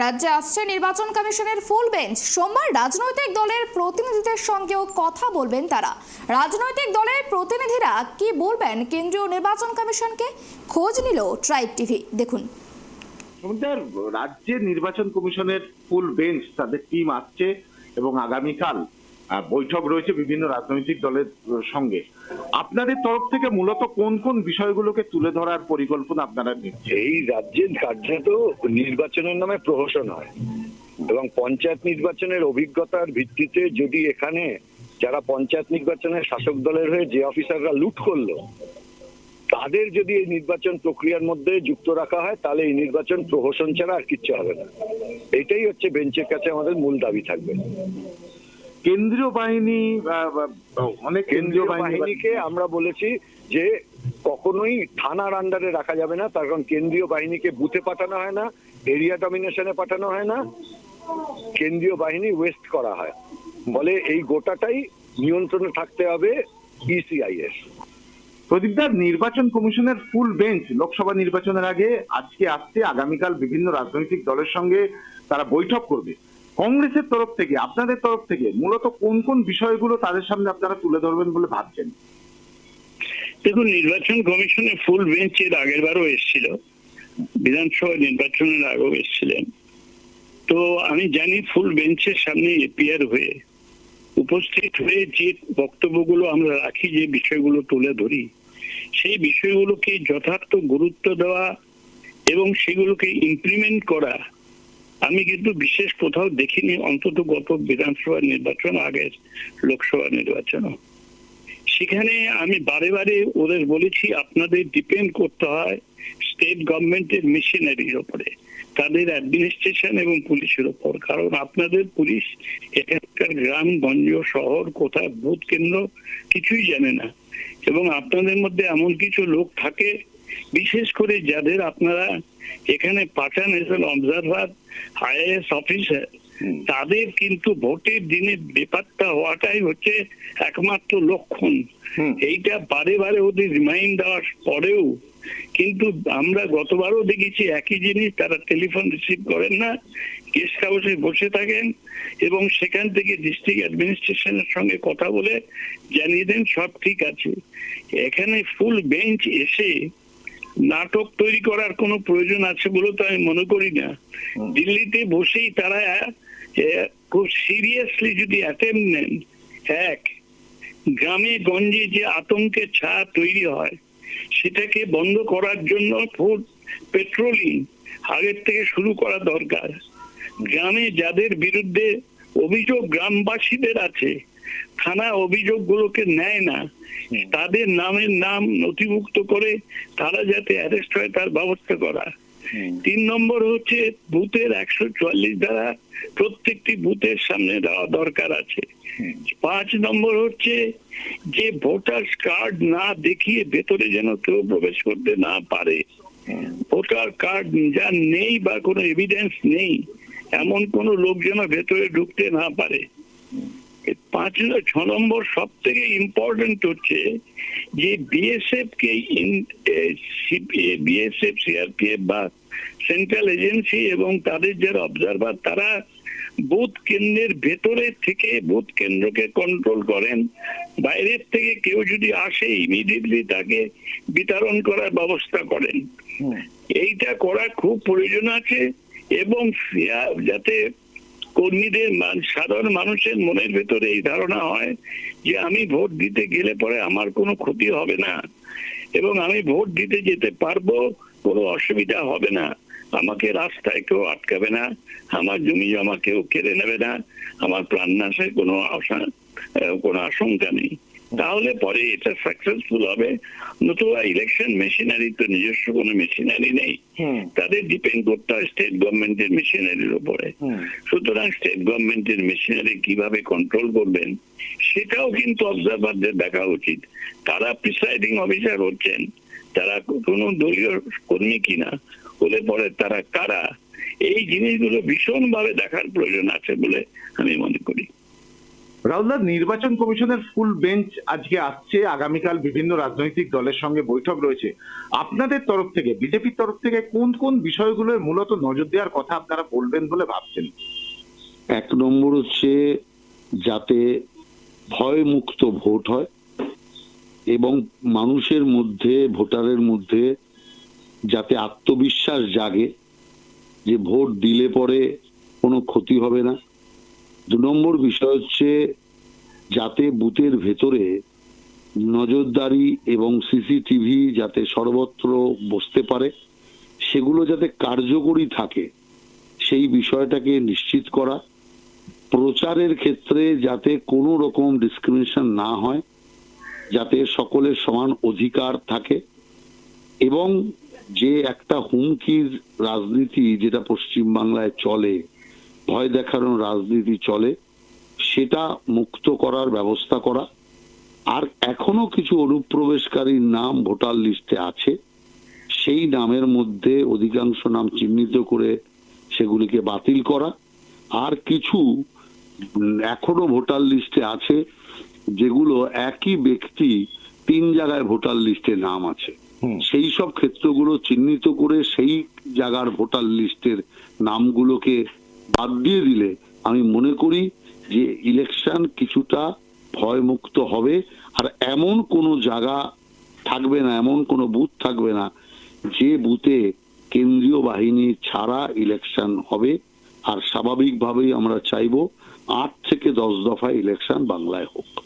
রাজ্যে আসছে নির্বাচন কমিশনের ফুল বেঞ্চ। সোমবার রাজনৈতিক দলের প্রতিনিধিদের সঙ্গেও কথা বলবেন তারা। রাজনৈতিক দলের প্রতিনিধিরা কি বলবেন কেন্দ্রীয় নির্বাচন কমিশনকে? খোঁজ নিল ট্রাইব টিভি। দেখুন। রাজ্যের নির্বাচন কমিশনের ফুল বেঞ্চ, তাদের টিম আসছে এবং আগামীকাল বৈঠক রয়েছে বিভিন্ন রাজনৈতিক দলের সঙ্গে। আপনাদের তরফ থেকে মূলত কোন কোন বিষয়গুলোকে তুলে ধরার পরিকল্পনা আপনারা নিচ্ছেন? এই রাজ্যের কার্যত নির্বাচনের নামে প্রহসন হয় এবং পঞ্চায়েত নির্বাচনের অভিজ্ঞতার ভিত্তিতে যদি এখানে যারা পঞ্চায়েত নির্বাচনের শাসক দলের হয়ে যে অফিসাররা লুট করল, তাদের যদি এই নির্বাচন প্রক্রিয়ার মধ্যে যুক্ত রাখা হয়, তাহলে এই নির্বাচন প্রহসন ছাড়া আর কিচ্ছু হবে না। এটাই হচ্ছে বেঞ্চের কাছে আমাদের মূল দাবি থাকবে। কেন্দ্রীয় বাহিনী অনেক কেন্দ্রীয় বাহিনীকে আমরা বলেছি যে কখনোই থানার আন্ডারে রাখা যাবে না তার কারণ কেন্দ্রীয় বাহিনীকে বুথে পাঠানো হয় না এরিয়া ডমিনেশনে পাঠানো হয় না কেন্দ্রীয় বাহিনী ওয়েস্ট করা হয়। বলে এই গোটাটাই নিয়ন্ত্রণে থাকতে হবে E ইসিআইএস প্রদীপদার নির্বাচন কমিশনের ফুল বেঞ্চ লোকসভা নির্বাচনের আগে আজকে আসছে আগামীকাল বিভিন্ন রাজনৈতিক দলের সঙ্গে তারা বৈঠক করবে। কংগ্রেসের তরফ থেকে, আপনাদের তরফ থেকে মূলত কোন কোন বিষয়গুলো তাদের সামনে আপনারা তুলে ধরবেন বলে ভাবছেন? দেখুন, নির্বাচন কমিশনের ফুল বেঞ্চ এর আগের বারও এসেছিল। বিধানসভা নির্বাচনের আগেও এসেছিলেন। তো আমি জানি ফুল বেঞ্চের সামনে এপিয়ার হয়ে, উপস্থিত হয়ে যে বক্তব্যগুলো আমরা রাখি, যে বিষয়গুলো তুলে ধরি, সেই বিষয়গুলোকে যথার্থ গুরুত্ব দেওয়া এবং সেগুলোকে ইমপ্লিমেন্ট করা আমি কিন্তু বিশেষ কোথাও দেখিনি, অন্তত গত বিধানসভা নির্বাচন আগের লোকসভা নির্বাচন সেখানে আমি বারে বারে ওদের বলেছি, আপনাদের ডিপেন্ড করতে হয় স্টেট গভর্নমেন্টের মেশিনারির ওপরে, তাদের অ্যাডমিনিস্ট্রেশন এবং পুলিশের ওপর। কারণ আপনাদের পুলিশ এখানকার গ্রাম, গঞ্জ, শহর, কোথায় ভোট কেন্দ্র কিছুই জানে না। এবং আপনাদের মধ্যে এমন কিছু লোক থাকে বিশেষ করে যাদের আপনারা এখানে পাঠান এসেল অবজারভার আইএএস অফিসার তাদের কিন্তু ভোটের দিনে বেপাত্তা হওয়াটাই হচ্ছে একমাত্র লক্ষণ। এইটা বারে বারে ওদের রিমাইন্ড দেওয়ার পরেও কিন্তু আমরা গতবারও দেখেছি একই জিনিস তারা টেলিফোন রিসিভ করেন না গেস্ট হাউসে বসে থাকেন এবং সেখান থেকে ডিস্ট্রিক্ট অ্যাডমিনিস্ট্রেশনের সঙ্গে কথা বলে জানিয়ে দেন সব ঠিক আছে। এখানে ফুল বেঞ্চ এসে নাটক তৈরি করার কোনো প্রয়োজন আছে বলে তো আমি মনে করি না। দিল্লিতে বসেই তারা খুব সিরিয়াসলি যদি অ্যাটেম্প নেন এক গ্রামে গঞ্জে যে আতঙ্কের ছায়া তৈরি হয় সেটাকে বন্ধ করার জন্য ফুড পেট্রোলিং আগের থেকে শুরু করা দরকার। গ্রামে যাদের বিরুদ্ধে অভিযোগ গ্রামবাসীদের আছে থানা অভিযোগগুলোকে নেয় না তাদের নামের নাম নথিভুক্ত করে তারা যাতে অ্যারেস্ট হয় তার ব্যবস্থা করা। তিন নম্বর হচ্ছে বুথের একশো চুয়াল্লিশ দ্বারা প্রত্যেকটি বুথের সামনে দেওয়া দরকার আছে। পাঁচ নম্বর হচ্ছে যে ভোটার কার্ড না দেখিয়ে ভেতরে যেন কেউ প্রবেশ করতে না পারে। ভোটার কার্ড যা নেই বা কোনো এভিডেন্স নেই এমন কোন লোক যেন ভেতরে ঢুকতে না পারে। পাঁচ ছ নম্বর সব থেকে ইম্পর্টেন্ট হচ্ছে যে বিএসএফ কে বিএসএফ সিআরপিএফ বা সেন্ট্রাল এজেন্সি এবং তাদের যারা অবজারভার তারা বুথ কেন্দ্রের ভেতরে থেকে বুথ কেন্দ্রকে কন্ট্রোল করেন। বাইরের থেকে কেউ যদি আসে ইমিডিয়েটলি তাকে বিতরণ করার ব্যবস্থা করেন। এইটা করা খুব প্রয়োজন আছে এবং যাতে কর্মীদের সাধারণ মানুষের মনের ভেতরে এই ধারণা হয় যে আমি ভোট দিতে গেলে পরে আমার কোনো ক্ষতি হবে না। এবং আমি ভোট দিতে যেতে পারব, কোনো অসুবিধা হবে না। আমাকে রাস্তায় কেউ আটকাবে না, আমার জমি জমা কেউ কেড়ে নেবে না, আমার প্রাণ নাশের কোনো আশা, কোনো আশঙ্কা নেই। তাহলে পরে এটা সাকসেসফুল হবে। নতুবা ইলেকশন মেশিনারি তো নিজস্ব কোনো মেশিনারি নেই। তাদের ডিপেন্ড করতে হয় স্টেট গভর্নমেন্টের মেশিনারির উপরে। সুতরাং স্টেট গভর্নমেন্টের মেশিনারি কীভাবে কন্ট্রোল করবেন সেটাও কিন্তু অবজারভারদের দেখা উচিত। তারা প্রিসাইডিং অফিসার হচ্ছেন তারা কোনো দলীয় কর্মী কিনা হলে পরে তারা কারা? এই জিনিসগুলো ভীষণভাবে দেখার প্রয়োজন আছে বলে আমি মনে করি। রাহুলদা নির্বাচন কমিশনের ফুল বেঞ্চ আজকে আসছে। আগামীকাল বিভিন্ন রাজনৈতিক দলের সঙ্গে বৈঠক রয়েছে। আপনাদের তরফ থেকে, বিজেপির তরফ থেকে কোন কোন বিষয়গুলোর মূলত নজর দেওয়ার কথা আপনারা বলবেন বলে ভাবছেন? এক নম্বর হচ্ছে যাতে ভয় মুক্ত ভোট হয় এবং মানুষের মধ্যে, ভোটারের মধ্যে যাতে আত্মবিশ্বাস জাগে যে ভোট দিলে পরে কোনো ক্ষতি হবে না। দু নম্বর বিষয় হচ্ছে যাতে বুথের ভেতরে নজরদারি এবং সিসিটিভি যাতে সর্বত্র বসতে পারে, সেগুলো যাতে কার্যকরী থাকে, সেই বিষয়টাকে নিশ্চিত করা, প্রচারের ক্ষেত্রে যাতে কোনো রকম ডিসক্রিমিনেশন না হয়, যাতে সকলের সমান অধিকার থাকে এবং যে একটা হুমকির রাজনীতি যেটা পশ্চিম বাংলায় চলে ভয় দেখানোর রাজনীতি চলে সেটা মুক্ত করার ব্যবস্থা করা। আর এখনও কিছু অনুপ্রবেশকারীর নাম ভোটার লিস্টে আছে সেই নামের মধ্যে অধিকাংশ নাম চিহ্নিত করে সেগুলিকে বাতিল করা। আর কিছু এখনও ভোটার লিস্টে আছে যেগুলো একই ব্যক্তি তিন জায়গায় ভোটার লিস্টে নাম আছে। সেই সব ক্ষেত্রগুলো চিহ্নিত করে সেই জায়গার ভোটার লিস্টের নামগুলোকে বাদ দিয়ে দিলে আমি মনে করি যে ইলেকশন কিছুটা ভয়মুক্ত হবে। আর এমন কোনো জায়গা থাকবে না, এমন কোনো বুথ থাকবে না যে বুথে কেন্দ্রীয় বাহিনী ছাড়া ইলেকশন হবে। আর স্বাভাবিকভাবেই আমরা চাইব আট থেকে দশ দফা ইলেকশন বাংলায় হোক।